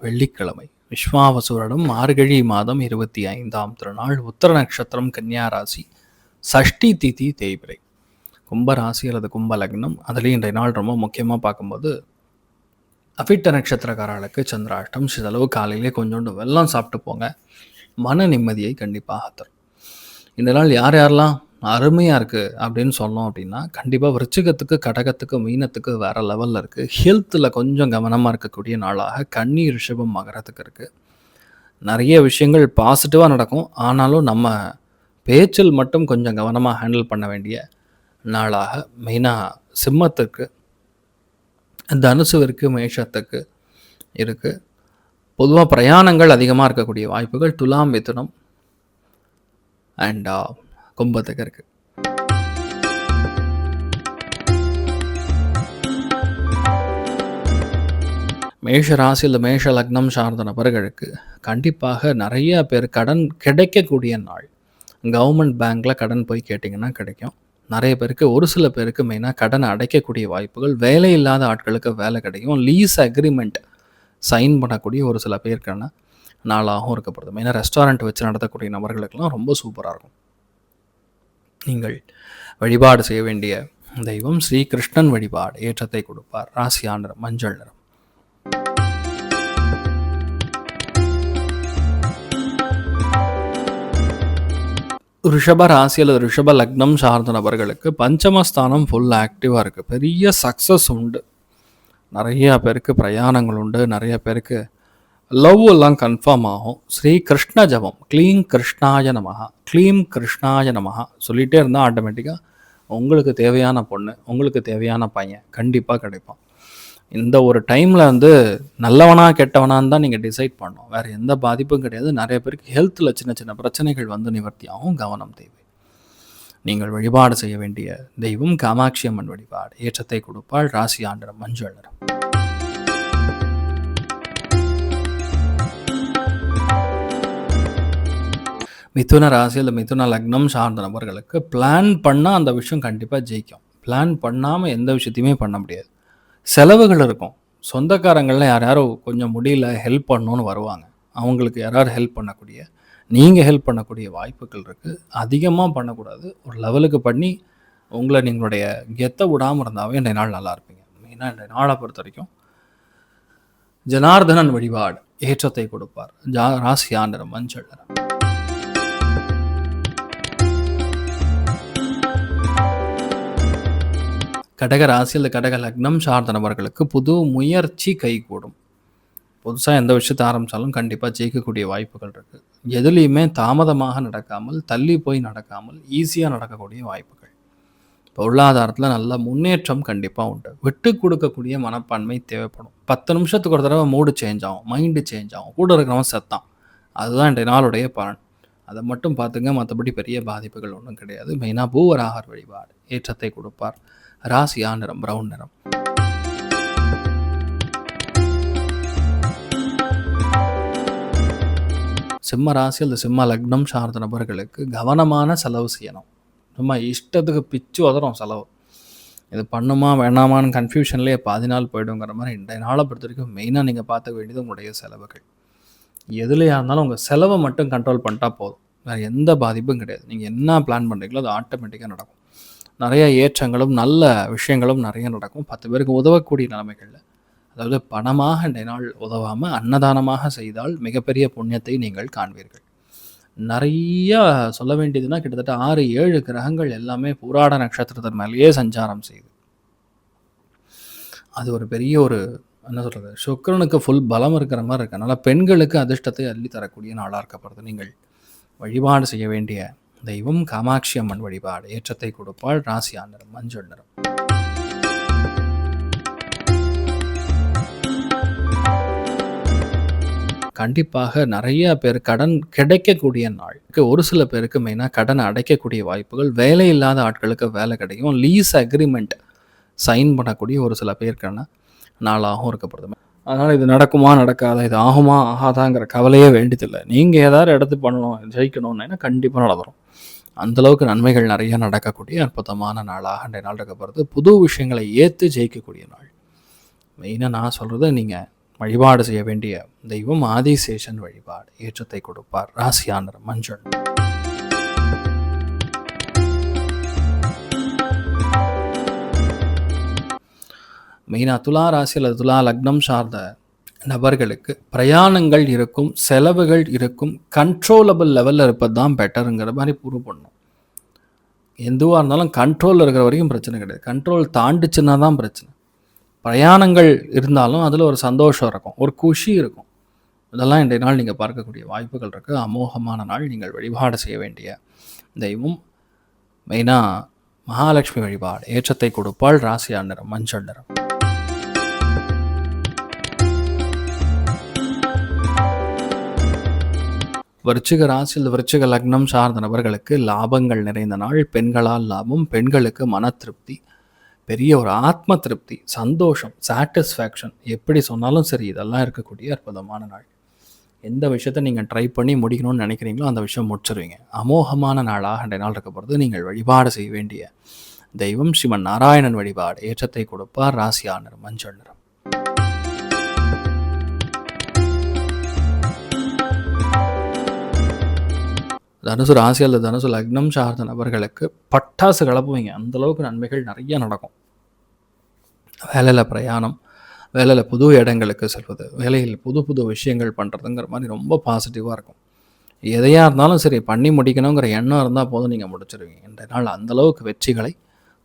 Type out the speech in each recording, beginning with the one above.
வெள்ளிக்கிழமை. விஸ்வாவசூரனும் மார்கழி மாதம் இருபத்தி ஐந்தாம் திருநாள் உத்தர நட்சத்திரம் கன்னியா ராசி சஷ்டி திதி தேய்பிரை. கும்ப ராசி அல்லது கும்ப லக்னம். அதுலேயும் இன்றைய நாள் ரொம்ப முக்கியமாக பார்க்கும்போது அவிட்ட நட்சத்திரக்காரர்களுக்கு சந்திராஷ்டம் சிதளவு காலையிலே கொஞ்சோண்டு வெள்ளம் சாப்பிட்டு போங்க. மன நிம்மதியை கண்டிப்பாக தரும் இந்த நாள் யார் யாரெல்லாம் அருமையாக இருக்குது அப்படின்னு சொன்னோம் அப்படின்னா கண்டிப்பாக விருச்சிகத்துக்கு கடகத்துக்கு மீனத்துக்கு வேறு லெவலில் இருக்குது ஹெல்த்தில் கொஞ்சம் கவனமாக இருக்கக்கூடிய நாளாக கன்னி ரிஷபம் மகரத்துக்கு இருக்குது நிறைய விஷயங்கள் பாசிட்டிவாக நடக்கும். ஆனாலும் நம்ம பேச்சில் மட்டும் கொஞ்சம் கவனமாக ஹேண்டில் பண்ண வேண்டிய நாளாக மெயினாக சிம்மத்துக்கு தனுசுவிற்கு மேஷத்துக்கு இருக்குது பொதுவாக பிரயாணங்கள் அதிகமாக இருக்கக்கூடிய வாய்ப்புகள் துலாம் மிதுனம் அண்ட் கொம்பத்தக்க இருக்குது மேஷ ராசி இல்லை மேஷ லக்னம் சார்ந்த நபர்களுக்கு கண்டிப்பாக நிறைய பேர் கடன் கிடைக்கக்கூடிய நாள். கவர்மெண்ட் பேங்க்கில் கடன் போய் கேட்டிங்கன்னா கிடைக்கும். நிறைய பேருக்கு ஒரு சில பேருக்கு மெயினாக கடனை அடைக்கக்கூடிய வாய்ப்புகள் வேலை இல்லாத ஆட்களுக்கு வேலை கிடைக்கும். லீஸ் அக்ரிமெண்ட் சைன் பண்ணக்கூடிய ஒரு சில பேருக்கான நாளாகவும் இருக்கப்படுது மெயினாக ரெஸ்டாரண்ட் வச்சு நடத்தக்கூடிய நபர்களுக்கெல்லாம் ரொம்ப சூப்பராக இருக்கும். நீங்கள் வழிபாடு செய்ய வேண்டிய தெய்வம் ஸ்ரீ கிருஷ்ணன் வழிபாடு. ஏற்றத்தை கொடுப்பார். ராசியா நிறம் மஞ்சள் நிறம். ரிஷப ராசி அல்லது ரிஷப லக்னம் சார்ந்த நபர்களுக்கு பஞ்சமஸ்தானம் ஃபுல் ஆக்டிவாக இருக்குது பெரிய சக்ஸஸ் உண்டு. நிறையா பேருக்கு பிரயாணங்கள் உண்டு. நிறைய பேருக்கு லவ் எல்லாம் கன்ஃபார்ம் ஆகும். ஸ்ரீ கிருஷ்ண ஜபம். க்ளீம் கிருஷ்ணாய நமகா க்ளீம் கிருஷ்ணாய நமகா சொல்லிகிட்டே இருந்தால் ஆட்டோமேட்டிக்காக உங்களுக்கு தேவையான பொண்ணு உங்களுக்கு தேவையான பையன் கண்டிப்பாக கிடைப்பான். இந்த ஒரு டைமில் வந்து நல்லவனா கெட்டவனான்னு தான் நீங்கள் டிசைட் பண்ணணும். வேறு எந்த பாதிப்பும் கிடையாது. நிறைய பேருக்கு ஹெல்த்தில் சின்ன சின்ன பிரச்சனைகள் வந்து நிவர்த்தியாகவும் கவனம் தேவை. நீங்கள் வழிபாடு செய்ய வேண்டிய தெய்வம் காமாட்சி அம்மன் வழிபாடு. ஏற்றத்தை கொடுப்பாள் ராசி ஆண்டரம் மஞ்சள் நிறம். மிதுன ராசி இல்லை மிதுன லக்னம் சார்ந்த நபர்களுக்கு பிளான் பண்ணால் அந்த விஷயம் கண்டிப்பாக ஜெயிக்கும். பிளான் பண்ணாமல் எந்த விஷயத்தையுமே பண்ண முடியாது. செலவுகள் இருக்கும். சொந்தக்காரங்களில் யார் யாரோ கொஞ்சம் முடியல ஹெல்ப் பண்ணணும்னு வருவாங்க. அவங்களுக்கு யாராவது ஹெல்ப் பண்ணக்கூடிய நீங்கள் ஹெல்ப் பண்ணக்கூடிய வாய்ப்புகள் இருக்குது அதிகமாக பண்ணக்கூடாது. ஒரு லெவலுக்கு பண்ணி உங்களை நீங்களுடைய கெத்த விடாமல் இருந்தாவே இன்றைய நாள் நல்லா இருப்பீங்க. மெயினாக இன்றைய நாளை பொறுத்த வரைக்கும் ஜனார்தனன் வழிபாடு ஏற்றத்தை கொடுப்பார். ஜா ராசியா நிறம் மஞ்சள் கடக ராசி அல்லது கடக லக்னம் சார்ந்தனவர்களுக்கு புது முயற்சி கைகூடும். புதுசாக எந்த விஷயத்தை ஆரம்பித்தாலும் கண்டிப்பாக ஜெயிக்கக்கூடிய வாய்ப்புகள் இருக்குது எதுலேயுமே தாமதமாக நடக்காமல் தள்ளி போய் நடக்காமல் ஈஸியாக நடக்கக்கூடிய வாய்ப்புகள். பொருளாதாரத்தில் நல்ல முன்னேற்றம் கண்டிப்பாக உண்டு. விட்டு கொடுக்கக்கூடிய மனப்பான்மை தேவைப்படும். பத்து நிமிஷத்துக்கு ஒரு தடவை மூடு சேஞ்ச் ஆகும் மைண்டு சேஞ்ச் ஆகும். கூட இருக்கிறவன் செத்தான் அதுதான் இன்றைய நாளுடைய பலன். அதை மட்டும் பார்த்துங்க மற்றபடி பெரிய பாதிப்புகள் ஒன்றும் கிடையாது. மெயினாக பூவராகர் வழிபாடு ஏற்றத்தை கொடுப்பார். ராசியா நிறம் ப்ரௌன் நிறம். சிம்ம ராசி அல்லது சிம்ம லக்னம் சார்ந்த நபர்களுக்கு கவனமான செலவு செய்யணும். சும்மா இஷ்டத்துக்கு பிச்சு உதறோம் செலவு. இது பண்ணுமா வேணாமான்னு கன்ஃபியூஷன்லேயே பாதி நாள் போயிடுங்கிற மாதிரி இன்றைய நாளை பொறுத்த வரைக்கும் மெயினாக நீங்கள் பார்த்துக்க வேண்டியது உங்களுடைய செலவுகள். எதுலையா இருந்தாலும் உங்கள் செலவை மட்டும் கண்ட்ரோல் பண்ணிட்டா போதும். வேறு எந்த பாதிப்பும் கிடையாது. நீங்கள் என்ன பிளான் பண்ணுறீங்களோ அது ஆட்டோமேட்டிக்காக நடக்கும். நிறைய ஏற்றங்களும் நல்ல விஷயங்களும் நிறைய நடக்கும். பத்து பேருக்கு உதவக்கூடிய நிலைமைகளில். அதாவது பணமாக நாள் உதவாமல் அன்னதானமாக செய்தால் மிகப்பெரிய புண்ணியத்தை நீங்கள் காண்பீர்கள். நிறையா சொல்ல வேண்டியதுன்னா கிட்டத்தட்ட ஆறு ஏழு கிரகங்கள் எல்லாமே பூராட நட்சத்திரத்தின் மேலேயே சஞ்சாரம் செய்யுது அது ஒரு பெரிய ஒரு என்ன சொல்கிறது சுக்கரனுக்கு ஃபுல் பலம் இருக்கிற மாதிரி இருக்கு. அதனால் பெண்களுக்கு அதிர்ஷ்டத்தை அள்ளி தரக்கூடிய நாளாக இருக்கப்படுது நீங்கள் வழிபாடு செய்ய வேண்டிய தெய்வம் காமாட்சி அம்மன் வழிபாடு. ஏற்றத்தை கொடுப்பாள் ராசியா நிறம் மஞ்சள் நிறம். கண்டிப்பாக நிறைய பேர் கடன் கிடைக்கக்கூடிய நாள் ஒரு சில பேருக்கு மெயினாக கடன் அடைக்கக்கூடிய வாய்ப்புகள் வேலை இல்லாத ஆட்களுக்கு வேலை கிடைக்கும். லீஸ் அக்ரிமெண்ட் சைன் பண்ணக்கூடிய ஒரு சில பேருக்கான நாளாகவும் இருக்கப்படுது அதனால் இது நடக்குமா நடக்காதா இது ஆகுமா ஆகாதாங்கிற கவலையே வேண்டியதில்லை. நீங்கள் ஏதாவது இடத்து பண்ணணும் ஜெயிக்கணும்னா கண்டிப்பாக நடந்துடும் அந்தளவுக்கு நன்மைகள் நிறைய நடக்கக்கூடிய அற்புதமான நாளாக அன்றைய நாள் இருக்கப்படுறது புது விஷயங்களை ஏற்று ஜெயிக்கக்கூடிய நாள். மெயினாக நான் சொல்கிறது நீங்கள் வழிபாடு செய்ய வேண்டிய தெய்வம் ஆதிசேஷன் வழிபாடு. ஏற்றத்தை கொடுப்பார் ராசியானர் மஞ்சள். மெயினாக துலா ராசி அல்லது துலா லக்னம் சார்ந்த நபர்களுக்கு பிரயாணங்கள் இருக்கும் செலவுகள் இருக்கும் கண்ட்ரோலபிள் லெவலில் இருப்பது தான் பெட்டருங்கிற மாதிரி ப்ரூவ் பண்ணும். எதுவாக இருந்தாலும் கண்ட்ரோலில் இருக்கிற வரைக்கும் பிரச்சனை கிடையாது. கண்ட்ரோல் தாண்டிச்சுன்னா தான் பிரச்சனை. பிரயாணங்கள் இருந்தாலும் அதில் ஒரு சந்தோஷம் இருக்கும் ஒரு குஷி இருக்கும். இதெல்லாம் இன்றைய நாள் நீங்கள் பார்க்கக்கூடிய வாய்ப்புகள் இருக்குது அமோகமான நாள். நீங்கள் வழிபாடு செய்ய வேண்டிய தெய்வம். மெயினாக மகாலட்சுமி வழிபாடு. ஏற்றத்தை கொடுப்பாள் ராசியா நிறம் மஞ்சள் நிறம். விருச்சிக ராசியில் விருச்சிக லக்னம் சார்ந்த நபர்களுக்கு லாபங்கள் நிறைந்த நாள். பெண்களால் லாபம் பெண்களுக்கு மன திருப்தி பெரிய ஒரு ஆத்ம திருப்தி சந்தோஷம் சாட்டிஸ்ஃபேக்ஷன் எப்படி சொன்னாலும் சரி இதெல்லாம் இருக்கக்கூடிய அற்புதமான நாள். எந்த விஷயத்தை நீங்கள் ட்ரை பண்ணி முடிக்கணும்னு நினைக்கிறீங்களோ அந்த விஷயம் முடிச்சிருவீங்க. அமோகமான நாளாக அன்றைய நாள் இருக்க போகிறது நீங்கள் வழிபாடு செய்ய வேண்டிய தெய்வம் ஸ்ரீமன் நாராயணன் வழிபாடு. ஏற்றத்தை கொடுப்பார் ராசியா நிறம் மஞ்சள் நிறம். தனுசு ராசி அல்லது தனுசு லக்னம் சார்ந்த நபர்களுக்கு பட்டாசு கலப்புவீங்க. அந்தளவுக்கு நன்மைகள் நிறைய நடக்கும். வேலையில் பிரயாணம் வேலையில் புது இடங்களுக்கு செல்வது வேலையில் புது புது விஷயங்கள் பண்ணுறதுங்கிற மாதிரி ரொம்ப பாசிட்டிவாக இருக்கும். எதையாக இருந்தாலும் சரி பண்ணி முடிக்கணுங்கிற எண்ணம் இருந்தால் போதும் நீங்கள் முடிச்சிருவீங்க. இந்த நாள் அந்தளவுக்கு வெற்றிகளை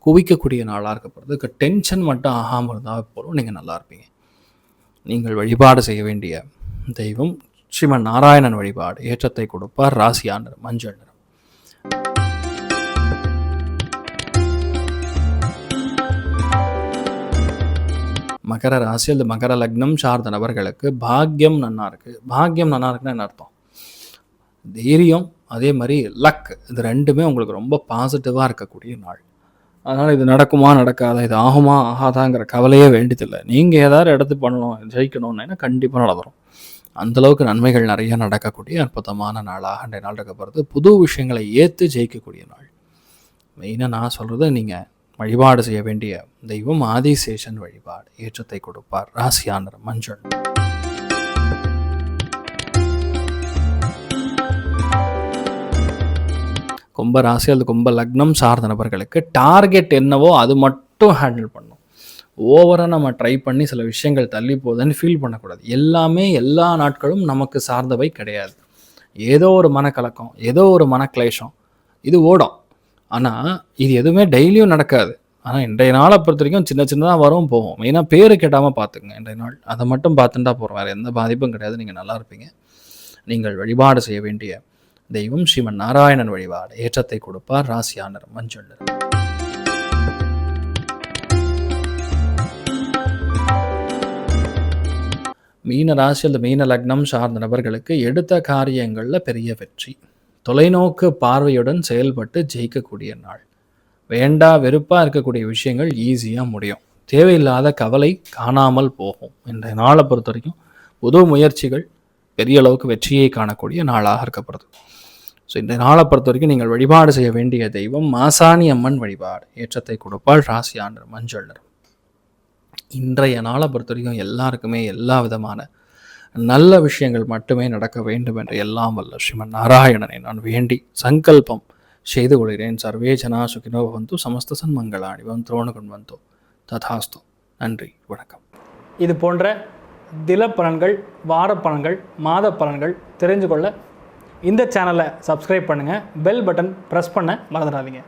குவிக்கக்கூடிய நாளாக இருக்கப்படுறதுக்கு டென்ஷன் மட்டும் ஆகாமல் இருந்தால் போதும். நீங்கள் நல்லா இருப்பீங்க. நீங்கள் வழிபாடு செய்ய வேண்டிய தெய்வம் ஸ்ரீமன் நாராயணன் வழிபாடு. ஏற்றத்தை கொடுப்பார் ராசியானர் மஞ்சள் நிறம். மகர ராசி அல்லது மகர லக்னம் சார்ந்த நபர்களுக்கு பாக்கியம் நன்னா இருக்குது பாக்கியம் நல்லா இருக்குன்னு என்ன அர்த்தம்? தைரியம் அதே மாதிரி லக் இது ரெண்டுமே உங்களுக்கு ரொம்ப பாசிட்டிவாக இருக்கக்கூடிய நாள். அதனால் இது நடக்குமா நடக்காதா இது ஆகுமா ஆகாதாங்கிற கவலையே வேண்டியதில்லை. நீங்கள் ஏதாவது இடத்து பண்ணணும் ஜெயிக்கணும்னா கண்டிப்பாக நடந்துடும் அந்தளவுக்கு நன்மைகள் நிறைய நடக்கக்கூடிய அற்புதமான நாளாக அன்றைய நாள் போகிறது. புது விஷயங்களை ஏற்று ஜெயிக்கக்கூடிய நாள். மெயினாக நான் சொல்கிறது நீங்கள் வழிபாடு செய்ய வேண்டிய தெய்வம் ஆதிசேஷன் வழிபாடு. ஏற்றத்தை கொடுப்பார். ராசியானர் மஞ்சள். கும்ப ராசி அல்லது கும்ப லக்னம் சார்ந்த நபர்களுக்கு டார்கெட் என்னவோ அது மட்டும் ஹேண்டில் பண்ணும். ஓவராக நம்ம ட்ரை பண்ணி சில விஷயங்கள் தள்ளி போகுதுன்னு ஃபீல் பண்ணக்கூடாது. எல்லாமே எல்லா நாட்களும் நமக்கு சார்ந்தவை கிடையாது. ஏதோ ஒரு மனக்கலக்கம் ஏதோ ஒரு மனக்கிளேஷம் இது ஓடும். ஆனால் இது எதுவுமே டெய்லியும் நடக்காது. ஆனால் இன்றைய நாளை பொறுத்த வரைக்கும் சின்ன சின்னதாக வரும் போகும். மெயினாக பேர் கெட்டாமல் பார்த்துக்குங்க. இன்றைய நாள். அதை மட்டும் பார்த்துட்டா போகிறோம் வேறு எந்த பாதிப்பும் கிடையாது. நீங்கள் நல்லா இருப்பீங்க. நீங்கள் வழிபாடு செய்ய வேண்டிய தெய்வம் ஸ்ரீமன் நாராயணன் வழிபாடு. ஏற்றத்தை கொடுப்பார் ராசியானர் மஞ்சள் மீன ராசி அல்லது மீன லக்னம் சார்ந்த நபர்களுக்கு எடுத்த காரியங்களில் பெரிய வெற்றி. தொலைநோக்கு பார்வையுடன் செயல்பட்டு ஜெயிக்கக்கூடிய நாள். வேண்டா வெறுப்பாக இருக்கக்கூடிய விஷயங்கள் ஈஸியாக முடியும். தேவையில்லாத கவலை காணாமல் போகும். இந்த நாளை பொறுத்த வரைக்கும் புது முயற்சிகள் பெரிய அளவுக்கு வெற்றியை காணக்கூடிய நாளாக இருக்கப்படுது. ஸோ இந்த நாளை பொறுத்த வரைக்கும் நீங்கள் வழிபாடு செய்ய வேண்டிய தெய்வம் மாசாணி அம்மன் வழிபாடு. ஏற்றத்தை கொடுப்பால் ராசியாண்டர் மஞ்சள் நிறம். இன்றைய நாளை பொறுத்த வரைக்கும் எல்லாருக்குமே எல்லா விதமான நல்ல விஷயங்கள் மட்டுமே நடக்க வேண்டும் என்று எல்லாம் வல்ல ஸ்ரீமன் நாராயணனை நான் வேண்டி சங்கல்பம் செய்து கொள்கிறேன். சர்வே ஜனா சுகினோ வந்து சமஸ்த சன்மங்களாணி வம் துரோணகுன் வந்தோ. ததாஸ்து. நன்றி வணக்கம். இது போன்ற தில பலன்கள் வார பலன்கள் மாத பலன்கள் தெரிஞ்சு கொள்ள இந்த சேனலை சப்ஸ்கிரைப் பண்ணுங்கள் பெல் பட்டன் ப்ரெஸ் பண்ண மறந்துடாதீங்க.